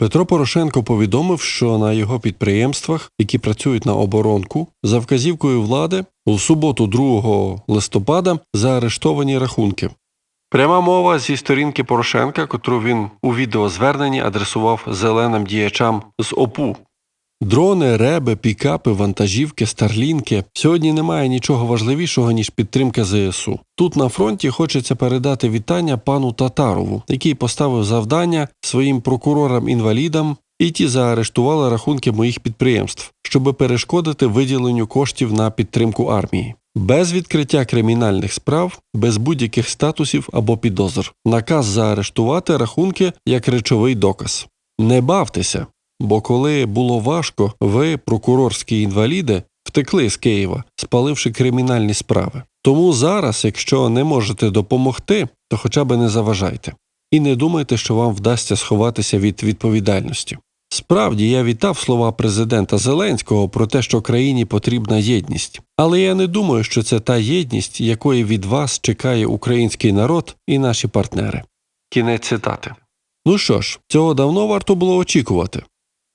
Петро Порошенко повідомив, що на його підприємствах, які працюють на оборонку, за вказівкою влади у суботу, 2 листопада, заарештовані рахунки. Пряма мова зі сторінки Порошенка, котру він у відеозверненні адресував зеленим діячам з ОПУ. Дрони, реби, пікапи, вантажівки, старлінки. Сьогодні немає нічого важливішого, ніж підтримка ЗСУ. Тут на фронті хочеться передати вітання пану Татарову, який поставив завдання своїм прокурорам-інвалідам, і ті заарештували рахунки моїх підприємств, щоб перешкодити виділенню коштів на підтримку армії. Без відкриття кримінальних справ, без будь-яких статусів або підозр. Наказ заарештувати рахунки як речовий доказ. Не бавтеся, Бо коли було важко, ви, прокурорські інваліди, втекли з Києва, спаливши кримінальні справи. Тому зараз, якщо не можете допомогти, то хоча б не заважайте. І не думайте, що вам вдасться сховатися від відповідальності. Справді я вітав слова президента Зеленського про те, що країні потрібна єдність. Але я не думаю, що це та єдність, якої від вас чекає український народ і наші партнери. Кінець цитати. Ну що ж, цього давно варто було очікувати.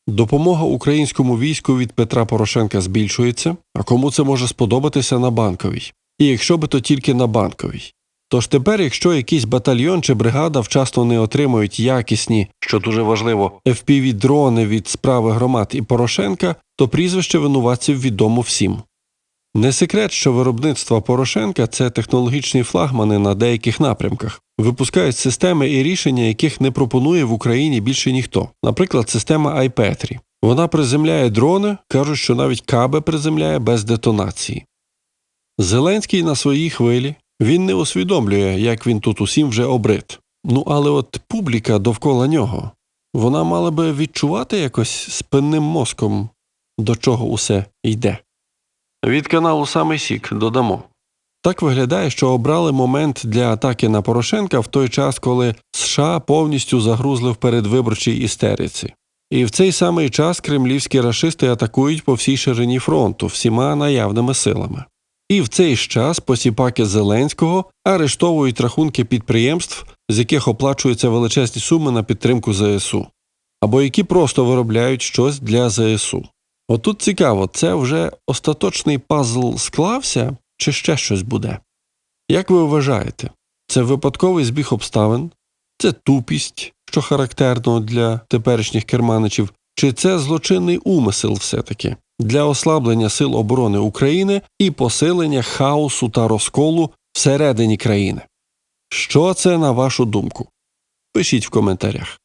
Допомога українському війську від Петра Порошенка збільшується, а кому це може сподобатися на банковій. І якщо би то тільки на банковій. Тож тепер, якщо якийсь батальйон чи бригада вчасно не отримують якісні, що дуже важливо, fpv дрони від справи громад і Порошенка, то прізвище винуватців відомо всім. Не секрет, що виробництво Порошенка це технологічні флагмани на деяких напрямках, випускають системи і рішення, яких не пропонує в Україні більше ніхто. Наприклад, система iPetri. Вона приземляє дрони, кажуть, що навіть каби приземляє без детонації. Зеленський на своїй хвилі він не усвідомлює, як він тут усім вже обрит. Ну але от публіка довкола нього вона мала би відчувати якось спинним мозком, до чого усе йде. Від каналу Самий Сік додамо. Так виглядає, що обрали момент для атаки на Порошенка в той час, коли США повністю загрузли в передвиборчій істериці. І в цей самий час кремлівські рашисти атакують по всій ширині фронту всіма наявними силами. І в цей ж час посіпаки Зеленського арештовують рахунки підприємств, з яких оплачуються величезні суми на підтримку ЗСУ, або які просто виробляють щось для ЗСУ. Отут цікаво, це вже остаточний пазл склався, чи ще щось буде? Як ви вважаєте, це випадковий збіг обставин, це тупість, що характерно для теперішніх керманичів, чи це злочинний умисел все-таки для ослаблення сил оборони України і посилення хаосу та розколу всередині країни? Що це на вашу думку? Пишіть в коментарях.